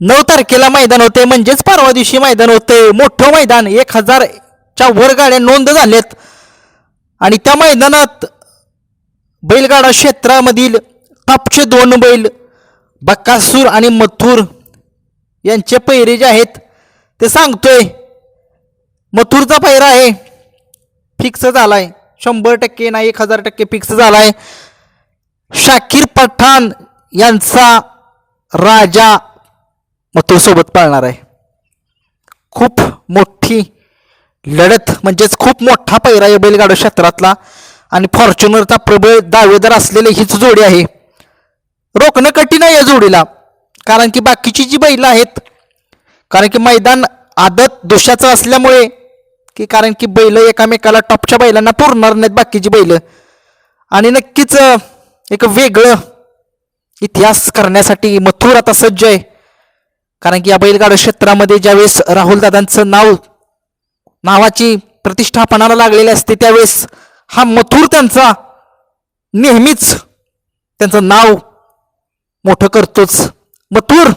नऊ तारखेला मैदान होते म्हणजेच परवा दिवशी मैदान होते. मोठं मैदान एक हजारच्या वर गाड्या नोंद झाल्यात आणि त्या मैदानात बैलगाडा क्षेत्रामधील टॉपचे दोन बैल बक्कासूर आणि मथुर यांचे पैरे जे आहेत ते सांगतोय मथुरचा पैरा आहे फिक्स झालाय. शंभर टक्के नाही एक हजार टक्के फिक्स झालाय. शाकीर पठाण यांचा राजा मग तो सोबत पाळणार आहे. खूप मोठी लढत म्हणजेच खूप मोठा पैरा आहे बैलगाडो क्षेत्रातला आणि फॉर्च्युनरचा प्रबळ दावेदार असलेली हीच जोडी आहे. रोखणं कठीण आहे या जोडीला कारण की बाकीची जी बैलं आहेत कारण की मैदान आदत दोषाचं असल्यामुळे की कारण की बैल एकामेकाला टॉपच्या बैलांना पुरणार नाहीत बाकीची बैलं. आणि नक्कीच एक वेगळं इतिहास करण्यासाठी मथुर आता सज्ज आहे. कारण की या बैलगाडा क्षेत्रामध्ये ज्यावेळेस राहुलदादांचं नाव नावाची प्रतिष्ठापनाला लागलेली असते त्यावेळेस हा मथुर त्यांचा नेहमीच त्यांचं नाव मोठं करतोच. मथुर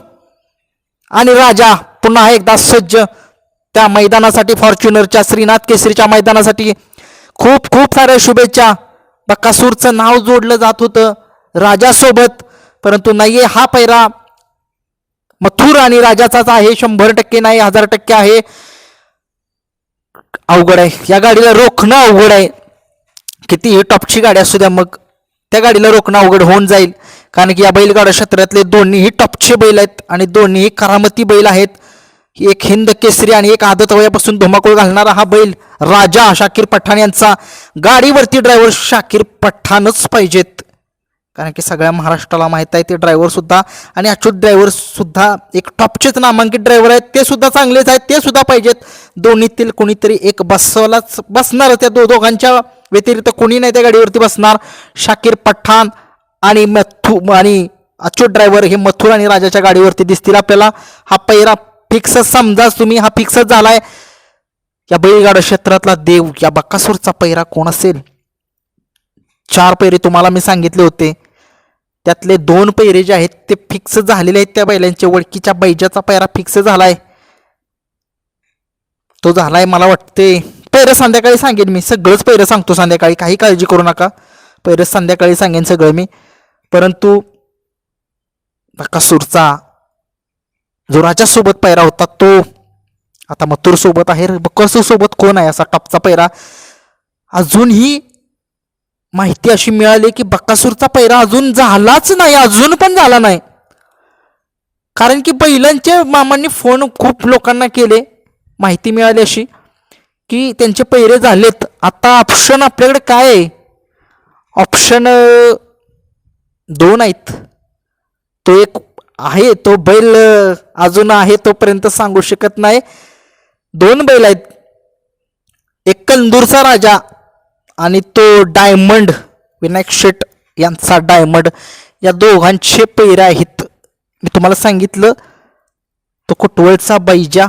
आणि राजा पुन्हा एकदा सज्ज त्या मैदानासाठी फॉर्च्युनरच्या श्रीनाथ केसरीच्या मैदानासाठी खूप खूप साऱ्या शुभेच्छा. बक्कासूरचं नाव जोडलं जात होतं राजासोबत परंतु नाहीये हा पैरा मथुर आणि राजाचाच आहे शंभर टक्के नाही हजार टक्के आहे. अवघड आहे. या गाडीला रोखणं अवघड आहे. कितीही टॉपची गाडी असू द्या मग त्या गाडीला रोखणं अवघड होऊन जाईल. कारण की या बैलगाडा क्षेत्रातले दोन्हीही टॉपचे बैल आहेत आणि दोन्हीही करामती बैल आहेत. एक हिंद केसरी आणि एक आदत वयापासून धुमाकूळ घालणारा हा बैल राजा शाकीर पठाण यांचा. गाडीवरती ड्रायव्हर शाकीर पठाणच पाहिजेत. कारण की सगळ्या महाराष्ट्राला माहीत आहे ते ड्रायव्हरसुद्धा आणि अच्युत ड्रायव्हरसुद्धा एक टॉपचेच नामांकित ड्रायव्हर आहेत. ते सुद्धा चांगलेच आहेत ते सुद्धा पाहिजेत. दोन्हीतील कोणीतरी एक बसवलाच बसणार त्या दो दोघांच्या व्यतिरिक्त कोणी नाही त्या गाडीवरती बसणार. शाकीर पठाण आणि मथू आणि अच्युत ड्रायव्हर हे मथुर आणि राजाच्या गाडीवरती दिसतील आपल्याला. हा पैरा फिक्स समजाच तुम्ही हा फिक्सच झालाय. या बैलगाडा क्षेत्रातला देव या बक्कासूरचा पैरा कोण असेल? चार पैरे तुम्हाला मी सांगितले होते. त्यातले दोन पैरे जे आहेत ते फिक्स झालेले आहेत त्या बैलांच्या ओळखीच्या बैजाचा पैरा फिक्स झालाय. तो झालाय मला वाटते पैरं संध्याकाळी सांगेन मी. सगळंच पैरं सांगतो संध्याकाळी. काही काळजी करू नका. पैरं संध्याकाळी सांगेन सगळं मी. परंतु बकासूरचा जो राजासोबत पैरा होता तो. आता मथुर सोबत आहे. बकासूर सोबत कोण आहे असा टपचा पैरा? अजूनही माहिती अशी मिळाली की बक्कासूरचा पैरा अजून झालाच नाही अजून पण झाला नाही. कारण की बैलांच्या मामांनी फोन खूप लोकांना केले माहिती मिळाली अशी की त्यांचे पैरे झालेत. आता ऑप्शन आपल्याकडे काय आहे? ऑप्शन दोन आहेत. तो एक आहे तो बैल अजून आहे तोपर्यंत सांगू शकत नाही. दोन बैल आहेत. एक कंदूरचा राजा आणि तो डायमंड विनायक शेट यांचा डायमंड या दोघांचे पैरे आहेत. मी तुम्हाला सांगितलं तो कुटवळचा बैजा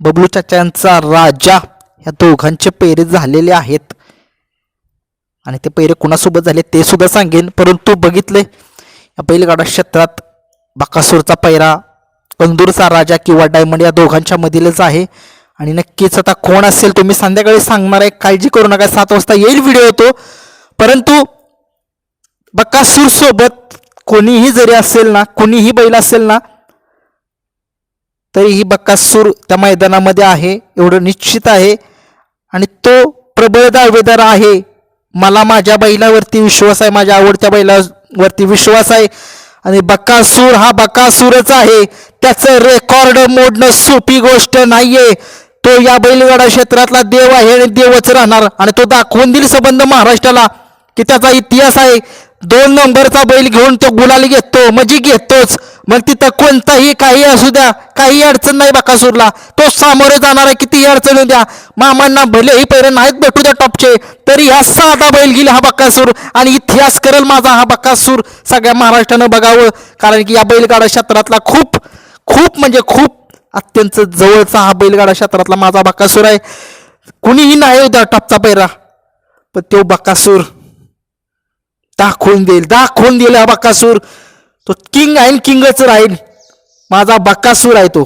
बबलू चाच्यांचा राजा या दोघांचे पैरे झालेले आहेत. आणि ते पैरे कुणासोबत झाले ते सुद्धा सांगेन परंतु बघितले या बैलगाडा क्षेत्रात बाकासूरचा पैरा कंदूरचा राजा किंवा डायमंड या दोघांच्या मधीलच आहे. आणि नक्कीच आता कोण असेल तुम्ही संध्याकाळी सांगणार आहे. काळजी करू नका. सात वाजता येईल व्हिडिओ तो. परंतु बक्कासूरसोबत कोणीही जरी असेल ना कोणीही बैल असेल ना तरीही बक्कासूर त्या मैदानामध्ये आहे. एवढं निश्चित आहे. आणि तो प्रबळ दावेदार आहे. मला माझ्या बैलावरती विश्वास आहे. माझ्या आवडत्या बैलावरती विश्वास आहे. आणि बकासूर हा बकासूरच आहे. त्याचं रेकॉर्ड मोडणं सोपी गोष्ट नाहीये. तो या बैलगाडा क्षेत्रातला देव आहे आणि देवच राहणार. आणि तो दाखवून देईल संबंध महाराष्ट्राला की त्याचा इतिहास आहे. दोन नंबरचा बैल घेऊन तो गुलाली घेतो म्हणजे घेतोच. मग तिथं कोणताही काही असू द्या काही अडचण नाही बाकासूरला. तो सामोरे जाणार आहे कितीही अडचण येऊ द्या मामांना भलेही पैरे नाहीत भेटू द्या टॉपचे तरी ह्या साधा बैल गेला हा बक्कासूर आणि इतिहास करेल माझा हा बक्कासूर सगळ्या महाराष्ट्रानं बघावं. कारण की या बैलगाडा क्षेत्रातला खूप खूप म्हणजे खूप अत्यंत जवळचा हा बैलगाडा क्षेत्रातला माझा बक्कासूर आहे. कुणीही नाही होता टॉपचा पैरा पण तो बक्कासूर दाखवून देईल दाखवून देईल हा बक्कासूर तो किंग आहे किंगच राहील. माझा बक्कासूर आहे तो.